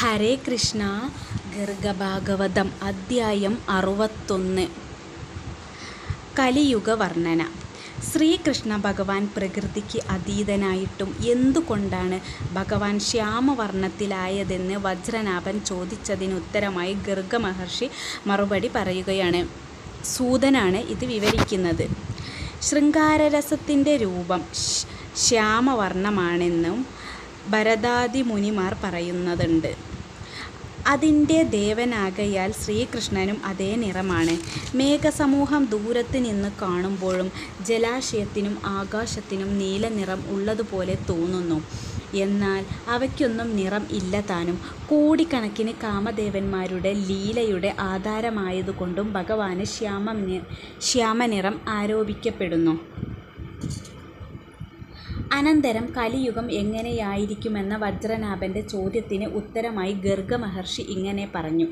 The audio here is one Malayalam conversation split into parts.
ഹരേ കൃഷ്ണ ഗർഗഭാഗവതം അദ്ധ്യായം അറുപത്തൊന്ന്. കലിയുഗ വർണന ശ്രീകൃഷ്ണ ഭഗവാൻ പ്രകൃതിക്ക് അതീതനായിട്ടും എന്തുകൊണ്ടാണ് ഭഗവാൻ ശ്യാമവർണത്തിലായതെന്ന് വജ്രനാഭൻ ചോദിച്ചതിനുത്തരമായി ഗർഗ മഹർഷി മറുപടി പറയുകയാണ്. സൂതനാണ് ഇത് വിവരിക്കുന്നത്. ശൃംഗാരരസത്തിന്റെ രൂപം ശ്യാമവർണമാണെന്നും ഭരതാദി മുനിമാർ പറയുന്നതുണ്ട്. അതിന്റെ ദേവനാകയാൽ ശ്രീകൃഷ്ണനും അതേ നിറമാണ്. മേഘസമൂഹം ദൂരത്ത് നിന്ന് കാണുമ്പോഴും ജലാശയത്തിനും ആകാശത്തിനും നീല നിറം ഉള്ളതുപോലെ തോന്നുന്നു. എന്നാൽ അവയ്ക്കൊന്നും നിറം ഇല്ല താനും. കോടിക്കണക്കിന് കാമദേവന്മാരുടെ ലീലയുടെ ആധാരമായതുകൊണ്ടും ഭഗവാന് ശ്യാമ ശ്യാമനിറം ആരോപിക്കപ്പെടുന്നു. അനന്തരം കലിയുഗം എങ്ങനെയായിരിക്കുമെന്ന വജ്രനാഭന്റെ ചോദ്യത്തിന് ഉത്തരമായി ഗർഗ മഹർഷി ഇങ്ങനെ പറഞ്ഞു.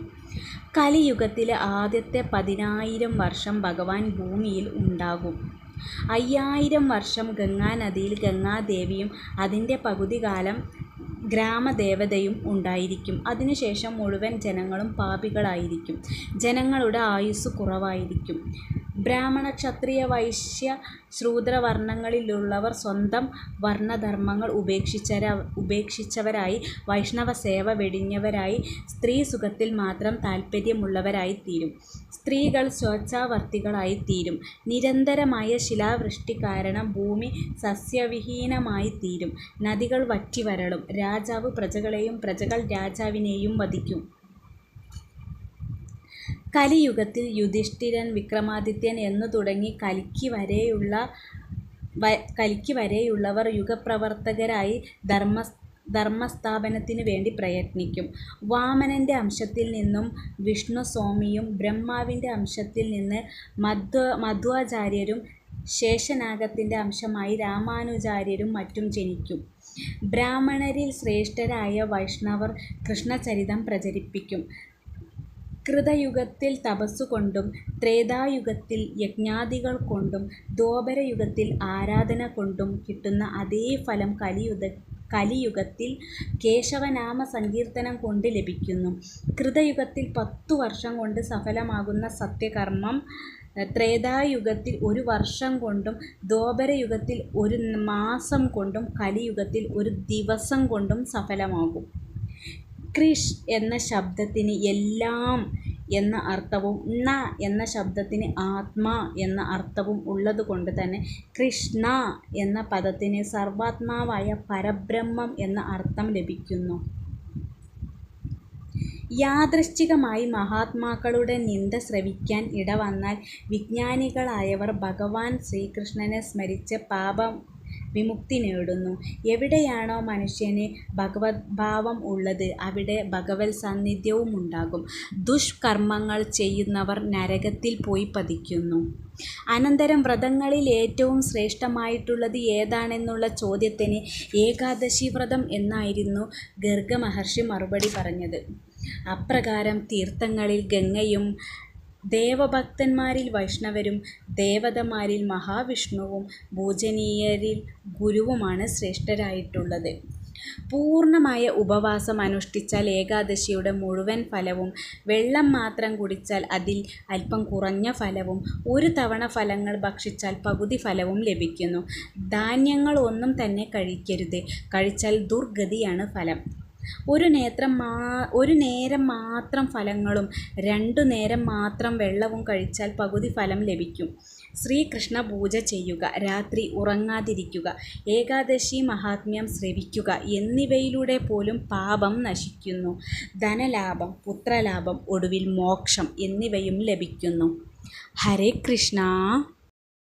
കലിയുഗത്തിലെ ആദ്യത്തെ പതിനായിരം വർഷം ഭഗവാൻ ഭൂമിയിൽ ഉണ്ടാകും. അയ്യായിരം വർഷം ഗംഗാനദിയിൽ ഗംഗാദേവിയും അതിന്റെ പകുതി കാലം ഗ്രാമദേവതയും ഉണ്ടായിരിക്കും. അതിനുശേഷം മുഴുവൻ ജനങ്ങളും പാപികളായിരിക്കും. ജനങ്ങളുടെ ആയുസ് കുറവായിരിക്കും. ബ്രാഹ്മണ ക്ഷത്രിയ വൈശ്യ ശൂദ്രവർണങ്ങളിലുള്ളവർ സ്വന്തം വർണധർമ്മങ്ങൾ ഉപേക്ഷിച്ചര ഉപേക്ഷിച്ചവരായി വൈഷ്ണവ സേവ വെടിഞ്ഞവരായി സ്ത്രീ സുഖത്തിൽ മാത്രം താൽപ്പര്യമുള്ളവരായിത്തീരും സ്ത്രീകൾ സ്വേച്ഛാവർത്തികളായിത്തീരും നിരന്തരമായ ശിലാവൃഷ്ടി കാരണം ഭൂമി സസ്യവിഹീനമായിത്തീരും നദികൾ വറ്റിവരളും. രാജാവ് പ്രജകളെയും പ്രജകൾ രാജാവിനെയും വധിക്കും. കലിയുഗത്തിൽ യുധിഷ്ഠിരൻ വിക്രമാദിത്യൻ എന്നു തുടങ്ങി കലിക്ക് വരെയുള്ള കലിക്ക് വരെയുള്ളവർ യുഗപ്രവർത്തകരായി ധർമ്മ ധർമ്മസ്ഥാപനത്തിനു വേണ്ടി പ്രയത്നിക്കും. വാമനന്റെ അംശത്തിൽ നിന്നും വിഷ്ണു സ്വാമിയും ബ്രഹ്മാവിന്റെ അംശത്തിൽ നിന്ന് മധ്വ മധ്വാചാര്യരും ശേഷനാഗത്തിന്റെ അംശമായി രാമാനുചാര്യരും മറ്റും ജനിക്കും. ബ്രാഹ്മണരിൽ ശ്രേഷ്ഠരായ വൈഷ്ണവർ കൃഷ്ണചരിതം പ്രചരിപ്പിക്കും. കൃതയുഗത്തിൽ തപസ്സുകൊണ്ടും ത്രേതായുഗത്തിൽ യജ്ഞാദികൾ കൊണ്ടും ദ്വാപരയുഗത്തിൽ ആരാധന കൊണ്ടും കിട്ടുന്ന അതേ ഫലം കലിയുഗ കലിയുഗത്തിൽ കേശവനാമ സങ്കീർത്തനം കൊണ്ട് ലഭിക്കുന്നു. കൃതയുഗത്തിൽ പത്തു വർഷം കൊണ്ട് സഫലമാകുന്ന സത്യകർമ്മം ത്രേതായുഗത്തിൽ ഒരു വർഷം കൊണ്ടും ദ്വാപരയുഗത്തിൽ ഒരു മാസം കൊണ്ടും കലിയുഗത്തിൽ ഒരു ദിവസം കൊണ്ടും സഫലമാകും. ക്രിഷ് എന്ന ശബ്ദത്തിന് എല്ലാം എന്ന അർത്ഥവും ണ എന്ന ശബ്ദത്തിന് ആത്മാ എന്ന അർത്ഥവും ഉള്ളതുകൊണ്ട് തന്നെ കൃഷ്ണ എന്ന പദത്തിന് സർവാത്മാവായ പരബ്രഹ്മം എന്ന അർത്ഥം ലഭിക്കുന്നു. യാദൃശ്ചികമായി മഹാത്മാക്കളുടെ നിന്ദ ശ്രവിക്കാൻ ഇടവന്നാൽ വിജ്ഞാനികളായവർ ഭഗവാൻ ശ്രീകൃഷ്ണനെ സ്മരിച്ച് പാപം വിമുക്തി നേടുന്നു. എവിടെയാണോ മനുഷ്യന് ഭഗവത് ഭാവം ഉള്ളത് അവിടെ ഭഗവത് സാന്നിധ്യവും ഉണ്ടാകും. ദുഷ്കർമ്മങ്ങൾ ചെയ്യുന്നവർ നരകത്തിൽ പോയി പതിക്കുന്നു. അനന്തരം വ്രതങ്ങളിൽ ഏറ്റവും ശ്രേഷ്ഠമായിട്ടുള്ളത് ഏതാണെന്നുള്ള ചോദ്യത്തിന് ഏകാദശി വ്രതം എന്നായിരുന്നു ഗർഗ മഹർഷി മറുപടി പറഞ്ഞത്. അപ്രകാരം തീർത്ഥങ്ങളിൽ ഗംഗയും ദേവഭക്തന്മാരിൽ വൈഷ്ണവരും ദേവതമാരിൽ മഹാവിഷ്ണുവും പൂജനീയരിൽ ഗുരുവുമാണ് ശ്രേഷ്ഠരായിട്ടുള്ളത്. പൂർണമായ ഉപവാസം അനുഷ്ഠിച്ചാൽ ഏകാദശിയുടെ മുഴുവൻ ഫലവും വെള്ളം മാത്രം കുടിച്ചാൽ അതിൽ അല്പം കുറഞ്ഞ ഫലവും ഒരു തവണ ഫലങ്ങൾ ഭക്ഷിച്ചാൽ പകുതി ഫലവും ലഭിക്കുന്നു. ധാന്യങ്ങൾ ഒന്നും തന്നെ കഴിക്കരുത്. കഴിച്ചാൽ ദുർഗതിയാണ് ഫലം. ഒരു നേത്രം മാ ഒരു നേരം മാത്രം ഫലങ്ങളും രണ്ടു നേരം മാത്രം വെള്ളവും കഴിച്ചാൽ പകുതി ഫലം ലഭിക്കും. ശ്രീകൃഷ്ണ പൂജ ചെയ്യുക രാത്രി ഉറങ്ങാതിരിക്കുക ഏകാദശി മഹാത്മ്യം ശ്രവിക്കുക എന്നിവയിലൂടെ പോലും പാപം നശിക്കുന്നു. ധനലാഭം പുത്രലാഭം ഒടുവിൽ മോക്ഷം എന്നിവയും ലഭിക്കുന്നു. ഹരേ കൃഷ്ണ.